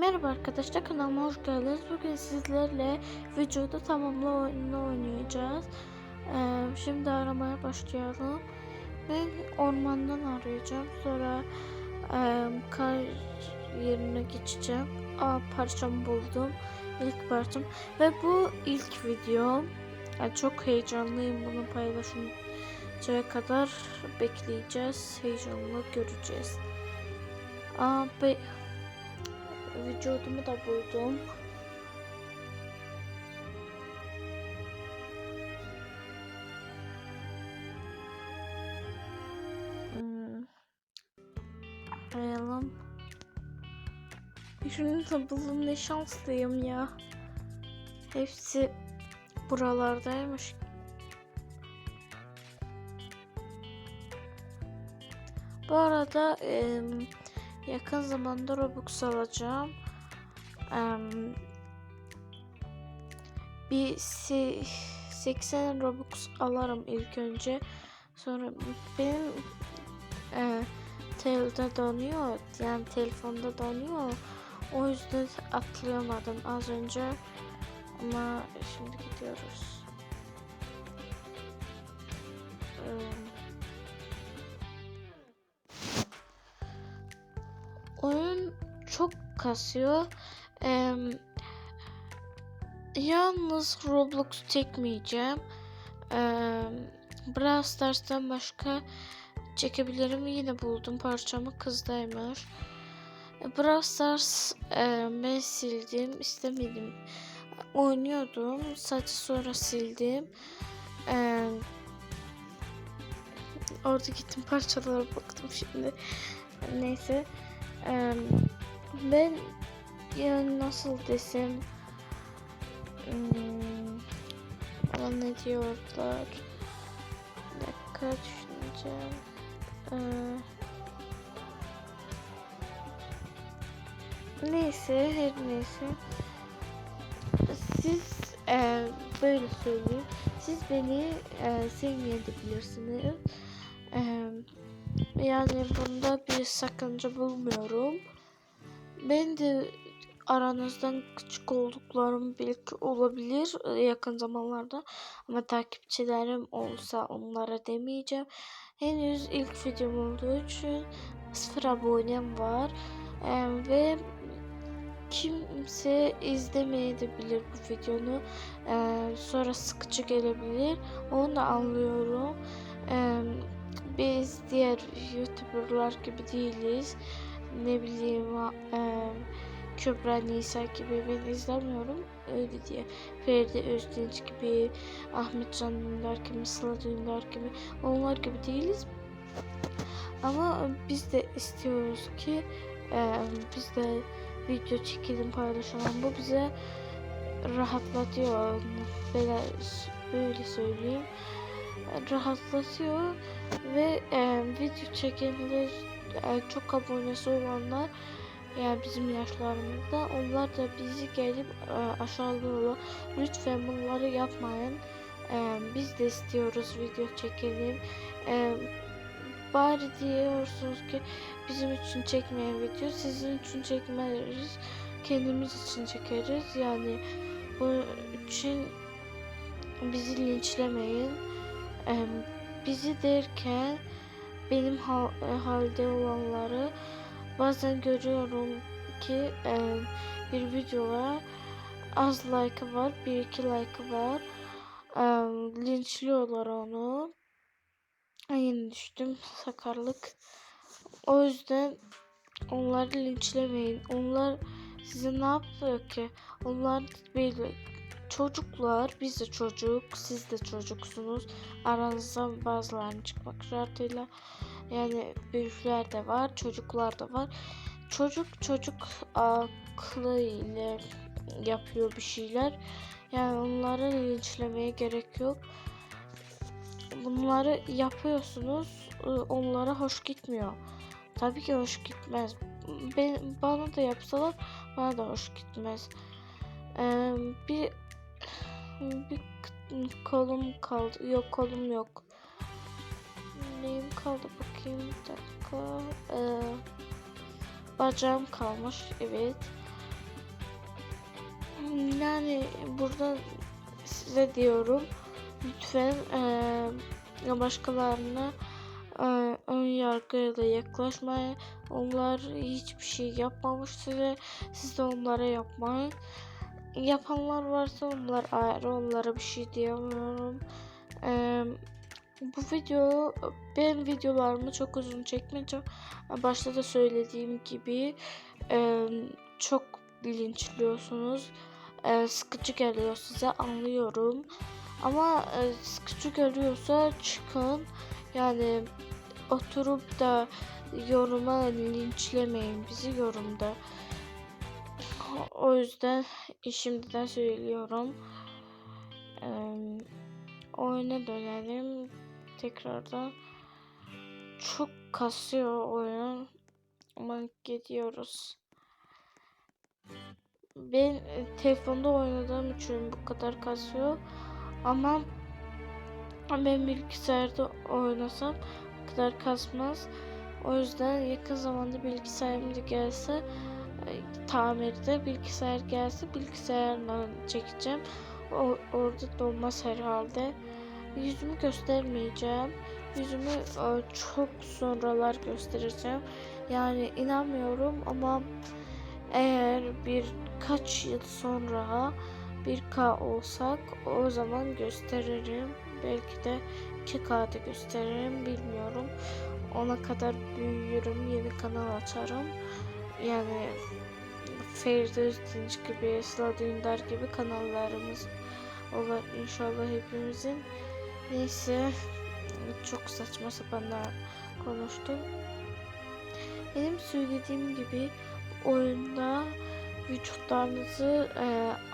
Merhaba arkadaşlar kanalıma hoş geldiniz. Bugün sizlerle vücudu tamamla oyununu oynayacağız. Ee, şimdi aramaya başlayalım. Ben ormandan arayacağım. Sonra e, kar yerine geçeceğim. Aa parçamı buldum. İlk parçam. Ve bu ilk video. Yani çok heyecanlıyım bunu paylaşıncaya kadar bekleyeceğiz. Heyecanla göreceğiz. Aa, be vücudumu da buldum. Hmm. Arayalım. Şunu da buldum ne şanslıyım ya. Hepsi buralardaymış. Bu arada em, yakın zamanda Robux alacağım. Em, bir se- 80 Robux alırım ilk önce. Sonra benim e, telde donuyor. Yani telefonda donuyor. O yüzden atlayamadım az önce. Ama şimdi gidiyoruz. Em, kasıyor. Eee, yalnız Roblox çekmeyeceğim. Eee Brawl Stars'tan başka çekebilirim. Yine buldum parçamı kızdaymış. E, Brawl Stars eee, ben sildim. istemedim. Oynuyordum. Sadece sonra sildim. Eee orada gittim parçalara baktım şimdi. Neyse. Eee, ben yani nasıl desem hmm, ne diyorlar? Bir dakika düşüneceğim. Eee, neyse her neyse. Siz eee, böyle söyleyeyim. Siz beni eee sevmeyebilirsiniz. Eee, yani bunda bir sakınca bulmuyorum ben de aranızdan küçük olduklarım belki olabilir e, yakın zamanlarda ama takipçilerim olsa onlara demeyeceğim. Henüz ilk videom olduğu için sıfır abonem var Ee, ve kimse izlemeyebilir bu videonu. Ee, sonra sıkıcı gelebilir. Onu anlıyorum. Ee, biz diğer youtuberlar gibi değiliz ne bileyim e, Kübra Nisa gibi ben izlemiyorum öyle diye. Feride Özdinç gibi, Ahmet Can Dündar gibi, Sıla Dündar gibi onlar gibi değiliz. Ama biz de istiyoruz ki e, biz de video çekelim paylaşalım. Bu bize rahatlatıyor. Böyle, böyle söyleyeyim. Rahatlatıyor ve e, video çekenler e, çok abonesi olanlar yani bizim yaşlarımızda onlar da bizi gelip e, aşağılıyorlar. Lütfen bunları yapmayın. E, biz de istiyoruz video çekelim. E, bari diyorsunuz ki bizim için çekmeyen video sizin için çekmeriz. Kendimiz için çekeriz. Yani bu için bizi linçlemeyin. Bizi derken benim hal, e, halde olanları bazen görüyorum ki e, bir videoya az like var, bir iki like var. E, linçliyorlar onu. Yeni düştüm sakarlık. O yüzden onları linçlemeyin. Onlar size ne yapıyor ki? Onlar böyle çocuklar, biz de çocuk, siz de çocuksunuz. Aranızdan bazılarını çıkmak şartıyla yani büyükler de var, çocuklar da var. Çocuk çocuk aklı ile yapıyor bir şeyler. Yani onları linçlemeye gerek yok. Bunları yapıyorsunuz, onlara hoş gitmiyor. Tabii ki hoş gitmez. Ben, bana da yapsalar bana da hoş gitmez. Ee, bir bir kolum kaldı. Yok kolum yok. Neyim kaldı bakayım bir dakika. Ee, bacağım kalmış evet. Yani buradan size diyorum lütfen eee, başkalarına eee, ön yargıyla yaklaşmayın. Onlar hiçbir şey yapmamış size. Siz de onlara yapmayın. Yapanlar varsa onlar ayrı. Onlara bir şey diyemiyorum. Eee, bu video ben videolarımı çok uzun çekmeyeceğim. Başta da söylediğim gibi eee, çok bilinçliyorsunuz. Eee, sıkıcı geliyor size anlıyorum. Ama e, sıkıcı geliyorsa çıkın. Yani oturup da yoruma linçlemeyin bizi yorumda. O yüzden şimdiden söylüyorum. Eee, oyuna dönelim tekrardan. Çok kasıyor oyun. Ama gidiyoruz. Ben e, telefonda oynadığım için bu kadar kasıyor. Ama ben bilgisayarda oynasam bu kadar kasmaz. O yüzden yakın zamanda bilgisayarım da gelse tamirde bilgisayar gelse bilgisayarla çekeceğim. O, orada dolmaz herhalde. Yüzümü göstermeyeceğim. Yüzümü e, çok sonralar göstereceğim. Yani inanmıyorum ama eğer birkaç yıl sonra 1K olsak o zaman gösteririm. Belki de 2K'da gösteririm bilmiyorum. Ona kadar büyüyorum. Yeni kanal açarım. Yani Feride Özdinç gibi, Sıla Dündar gibi kanallarımız olur inşallah hepimizin. Neyse çok saçma sapanlar konuştum. Benim söylediğim gibi oyunda vücutlarınızı e,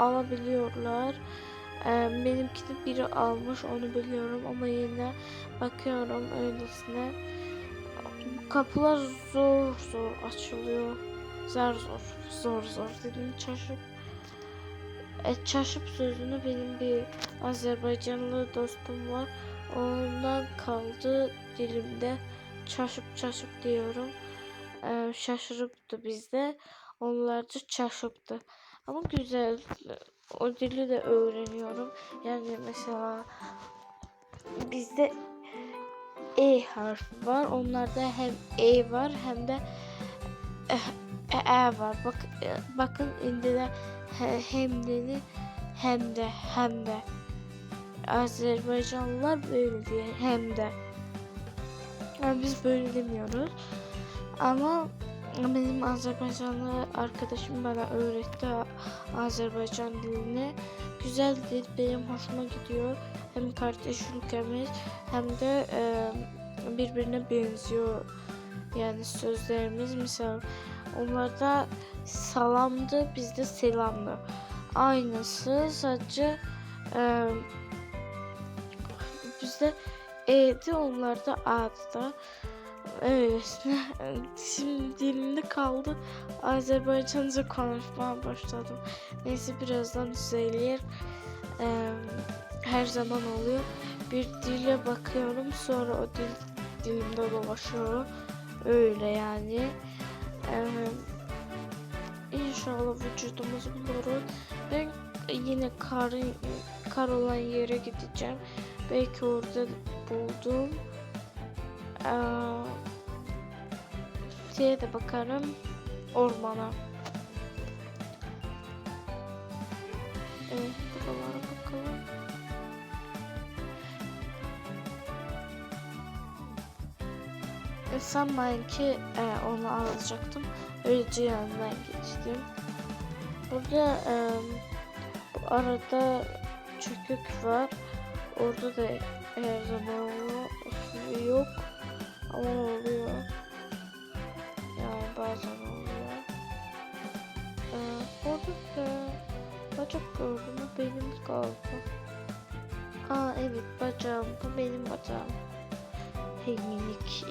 alabiliyorlar. E, benimki de biri almış onu biliyorum ama yine bakıyorum öylesine. Kapılar zor zor açılıyor. Zar zor, zor zor dedim çarşıp. E, çarşıp sözünü benim bir Azerbaycanlı dostum var. Ondan kaldı dilimde. Çarşıp çarşıp diyorum. E, şaşırıptı bizde. Onlarca çarşıptı. Ama güzel. O dili de öğreniyorum. Yani mesela bizde E harfi var. Onlarda hem E var hem de e, e, e var. Bak, e, bakın indide he, hem dedi hem de hem de. Azerbaycanlılar böyle diyor hem de. Yani biz böyle demiyoruz. Ama benim Azerbaycanlı arkadaşım bana öğretti Azerbaycan dilini. Güzel dil benim hoşuma gidiyor. Hem kardeş ülkemiz hem de e, birbirine benziyor. Yani sözlerimiz mesela onlarda salamdı bizde selamdı. Aynısı sadece e, bizde E'di onlarda A'dı da. Öylesine. Şimdi dilimde kaldı. Azerbaycanca konuşmaya başladım. Neyse birazdan düzelir. Ee, her zaman oluyor. Bir dile bakıyorum sonra o dil dilimde dolaşıyor. Öyle yani. Ee, inşallah vücudumuzu buluruz. Ben yine kar, kar olan yere gideceğim. Belki orada buldum. Ee, de bakarım. Ormana. Evet buralara bakalım. Sanmayın ki e, onu alacaktım. Öylece yanından geçtim. Burada e, bu arada çökük var. Orada da her zaman yok. Ama oluyor. Yani bazen oluyor. Ee, orada da bacak gördüm. Benim galiba. Aa evet bacağım. Bu benim bacağım. Hey minik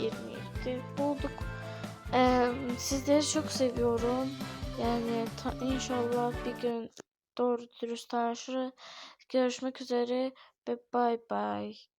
Bulduk. Ee, sizleri çok seviyorum. Yani ta, inşallah bir gün doğru dürüst tanışırız. Görüşmek üzere ve bye bye.